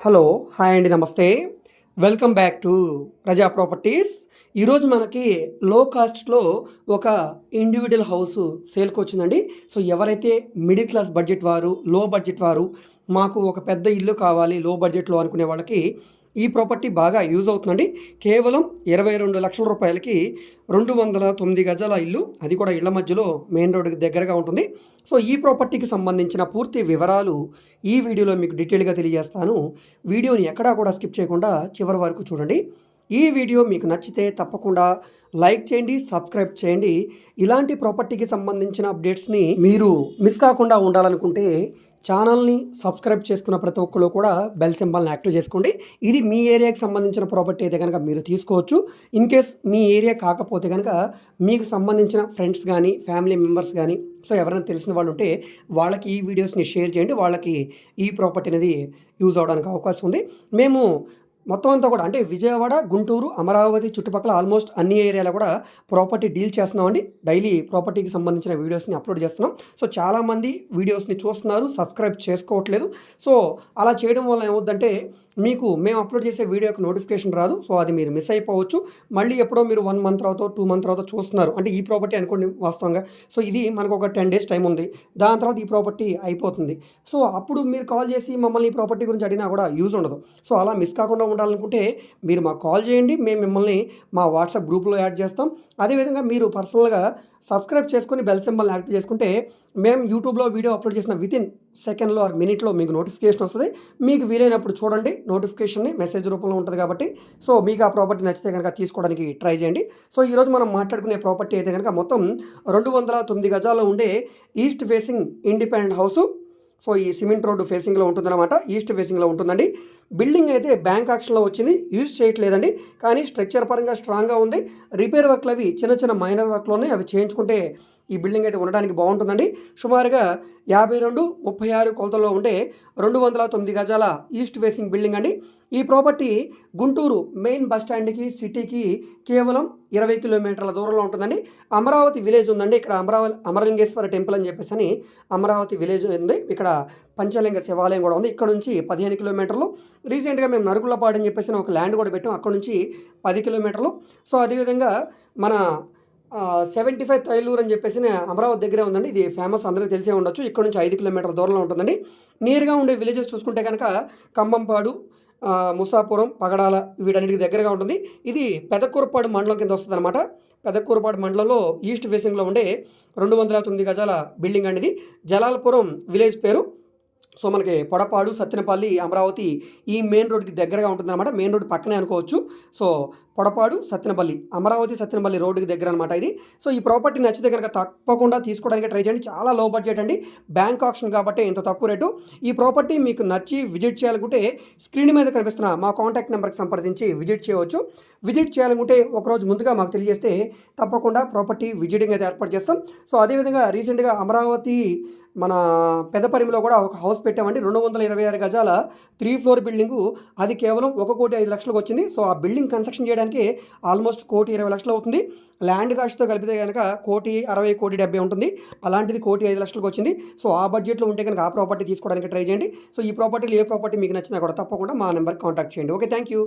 Hello hi అండి నమస్తే. Welcome back to Praja properties. ఈరోజు మనకి లో కాస్ట్లో ఒక ఇండివిజువల్ హౌస్ సేల్కి వచ్చిందండి. సో ఎవరైతే మిడిల్ క్లాస్ బడ్జెట్ వారు లో బడ్జెట్ వారు మాకు ఒక పెద్ద ఇల్లు కావాలి లో బడ్జెట్లో అనుకునే వాళ్ళకి ఈ ప్రాపర్టీ బాగా యూజ్ అవుతుందండి. కేవలం ఇరవై రెండు లక్షల రూపాయలకి రెండు వందల తొమ్మిది గజాల ఇల్లు. అది కూడా ఇళ్ళ మధ్యలో మెయిన్ రోడ్డుకి దగ్గరగా ఉంటుంది. సో ఈ ప్రాపర్టీకి సంబంధించిన పూర్తి వివరాలు ఈ వీడియోలో మీకు డీటెయిల్గా తెలియజేస్తాను. వీడియోని ఎక్కడా కూడా స్కిప్ చేయకుండా చివరి వరకు చూడండి. ఈ వీడియో మీకు నచ్చితే తప్పకుండా లైక్ చేయండి సబ్స్క్రైబ్ చేయండి. ఇలాంటి ప్రాపర్టీకి సంబంధించిన అప్డేట్స్ని మీరు మిస్ కాకుండా ఉండాలనుకుంటే ఛానల్ని సబ్స్క్రైబ్ చేసుకున్న ప్రతి ఒక్కరు కూడా బెల్ సింబల్ని యాక్టివ్ చేసుకోండి. ఇది మీ ఏరియాకి సంబంధించిన ప్రాపర్టీ అయితే కనుక మీరు తీసుకోవచ్చు. ఇన్ కేస్ మీ ఏరియా కాకపోతే కనుక మీకు సంబంధించిన ఫ్రెండ్స్ కానీ ఫ్యామిలీ మెంబర్స్ కానీ సో ఎవరైనా తెలిసిన వాళ్ళు ఉంటే వాళ్ళకి ఈ వీడియోస్ని షేర్ చేయండి. వాళ్ళకి ఈ ప్రాపర్టీ అనేది యూజ్ అవడానికి అవకాశం ఉంది. మేము మొత్తం అంతా కూడా అంటే విజయవాడ గుంటూరు అమరావతి చుట్టుపక్కల ఆల్మోస్ట్ అన్ని ఏరియాలో కూడా ప్రాపర్టీ డీల్ చేస్తున్నామండి. డైలీ ప్రాపర్టీకి సంబంధించిన వీడియోస్ని అప్లోడ్ చేస్తున్నాం. సో చాలామంది వీడియోస్ని చూస్తున్నారు సబ్స్క్రైబ్ చేసుకోవట్లేదు. సో అలా చేయడం వల్ల ఏమవుద్దంటే మీకు మేము అప్లోడ్ చేసే వీడియోకి నోటిఫికేషన్ రాదు సో అది మీరు మిస్ అయిపోవచ్చు. మళ్ళీ ఎప్పుడో మీరు వన్ మంత్ తర్వాత టూ మంత్ తర్వాత చూస్తున్నారు. అంటే ఈ ప్రాపర్టీ అనుకోండి వాస్తవంగా. సో ఇది మనకు ఒక టెన్ డేస్ టైం ఉంది. దాని తర్వాత ఈ ప్రాపర్టీ అయిపోతుంది. సో అప్పుడు మీరు కాల్ చేసి మమ్మల్ని ఈ ప్రాపర్టీ గురించి అడిగినా కూడా యూజ్ ఉండదు. సో అలా మిస్ కాకుండా ఉండాలనుకుంటే మీరు మాకు కాల్ చేయండి. మేము మిమ్మల్ని మా వాట్సాప్ గ్రూప్లో యాడ్ చేస్తాం. అదేవిధంగా మీరు పర్సనల్గా సబ్స్క్రైబ్ చేసుకొని బెల్ సింబల్ యాక్టివ్ చేసుకుంటే మేము యూట్యూబ్లో వీడియో అప్లోడ్ చేసిన వితిన్ సెకండ్లో ఆర్ మినిట్లో మీకు నోటిఫికేషన్ వస్తుంది. మీకు వీలైనప్పుడు చూడండి. నోటిఫికేషన్ని మెసేజ్ రూపంలో ఉంటుంది కాబట్టి. సో మీకు ఆ ప్రాపర్టీ నచ్చితే కనుక తీసుకోవడానికి ట్రై చేయండి. సో ఈరోజు మనం మాట్లాడుకునే ప్రాపర్టీ అయితే కనుక మొత్తం రెండు వందల తొమ్మిది గజాల్లో ఉండే east facing independent house. So ఈ సిమెంట్ రోడ్డు ఫేసింగ్లో ఉంటుందన్నమాట. ఈస్ట్ ఫేసింగ్లో ఉంటుందండి. బిల్డింగ్ అయితే బ్యాంక్ ఆక్షన్లో వచ్చింది యూజ్ చేయట్లేదండి. కానీ స్ట్రక్చర్ పరంగా స్ట్రాంగ్గా ఉంది. రిపేర్ వర్క్లు అవి చిన్న చిన్న మైనర్ వర్క్లోనే అవి చేయించుకుంటే ఈ బిల్డింగ్ అయితే ఉండడానికి బాగుంటుందండి. సుమారుగా యాభై రెండు ముప్పై ఆరు కొలతల్లో ఉండే రెండు వందల తొమ్మిది గజాల ఈస్ట్ ఫేసింగ్ బిల్డింగ్ అండి. ఈ ప్రాపర్టీ గుంటూరు మెయిన్ బస్ స్టాండ్కి సిటీకి కేవలం ఇరవై కిలోమీటర్ల దూరంలో ఉంటుందండి. అమరావతి విలేజ్ ఉందండి. ఇక్కడ అమరావతి అమరలింగేశ్వర టెంపుల్ అని చెప్పేసి అని అమరావతి విలేజ్ ఉంది. ఇక్కడ పంచలింగ శివాలయం కూడా ఉంది. ఇక్కడ నుంచి పదిహేను కిలోమీటర్లు. రీసెంట్గా మేము నరుకులపాడు అని చెప్పేసి ఒక ల్యాండ్ కూడా పెట్టాం. అక్కడ నుంచి పది కిలోమీటర్లు. సో అదేవిధంగా మన సెవెంటీ ఫైవ్ తైలూరు అని చెప్పేసి అమరావతి దగ్గరే ఉందండి. ఇది ఫేమస్. అందరికీ తెలిసే ఉండొచ్చు. ఇక్కడ నుంచి ఐదు కిలోమీటర్ల దూరంలో ఉంటుందండి. నియర్గా ఉండే విలేజెస్ చూసుకుంటే కనుక కంబంపాడు ముసాపురం పగడాల వీటన్నిటికి దగ్గరగా ఉంటుంది. ఇది పెదకూరపాడు మండలం కింద వస్తుంది అనమాట పెదకూరపాడు మండలంలో ఈస్ట్ ఫేసింగ్లో ఉండే రెండు వందల తొమ్మిది గజాల బిల్డింగ్ అండి ఇది. జలాలపురం విలేజ్ పేరు. సో మనకి పొడపాడు సత్తెనపల్లి అమరావతి ఈ మెయిన్ రోడ్కి దగ్గరగా ఉంటుందన్నమాట. మెయిన్ రోడ్ పక్కనే అనుకోవచ్చు. సో పొడపాడు సత్యనపల్లి అమరావతి సత్తెనపల్లి రోడ్డుకి దగ్గర అనమాట ఇది. సో ఈ ప్రాపర్టీ నచ్చితే కనుక తప్పకుండా తీసుకోవడానికి ట్రై చేయండి. చాలా లో బడ్జెట్ అండి. బ్యాంక్ ఆప్షన్ కాబట్టి ఇంత తక్కువ రేటు. ఈ ప్రాపర్టీ మీకు నచ్చి విజిట్ చేయాలనుకుంటే స్క్రీన్ మీద కనిపిస్తున్న మా కాంటాక్ట్ నెంబర్కి సంప్రదించి విజిట్ చేయవచ్చు. విజిట్ చేయాలనుకుంటే ఒకరోజు ముందుగా మాకు తెలియజేస్తే తప్పకుండా ప్రాపర్టీ విజిటింగ్ అయితే ఏర్పాటు చేస్తాం. సో అదేవిధంగా రీసెంట్గా అమరావతి మన పెదపరిమిలో కూడా ఒక హౌస్ పెట్టామండి. రెండు వందల ఇరవై ఆరు గజాల త్రీ ఫ్లోర్ బిల్డింగు అది కేవలం ఒక కోటి ఐదు లక్షలకు వచ్చింది. సో ఆ బిల్డింగ్ కన్స్ట్రక్షన్ చేయడానికి చేయడానికి ఆల్మోస్ట్ కోటి ఇరవై లక్షలు అవుతుంది. ల్యాండ్ కాస్ట్తో కలిపితే కనుక కోటి అరవై కోటి డెబ్బై ఉంటుంది. అలాంటిది కోటి ఐదు లక్షలకు వచ్చింది. సో ఆ బడ్జెట్లో ఉంటే కనుక ఆ ప్రాపర్టీ తీసుకోవడానికి ట్రై చేయండి. సో ఈ ప్రాపర్టీలు ఏ ప్రాపర్టీ మీకు నచ్చినా కూడా తప్పకుండా మా నెంబర్కి కాంటాక్ట్ చేయండి. Okay thank you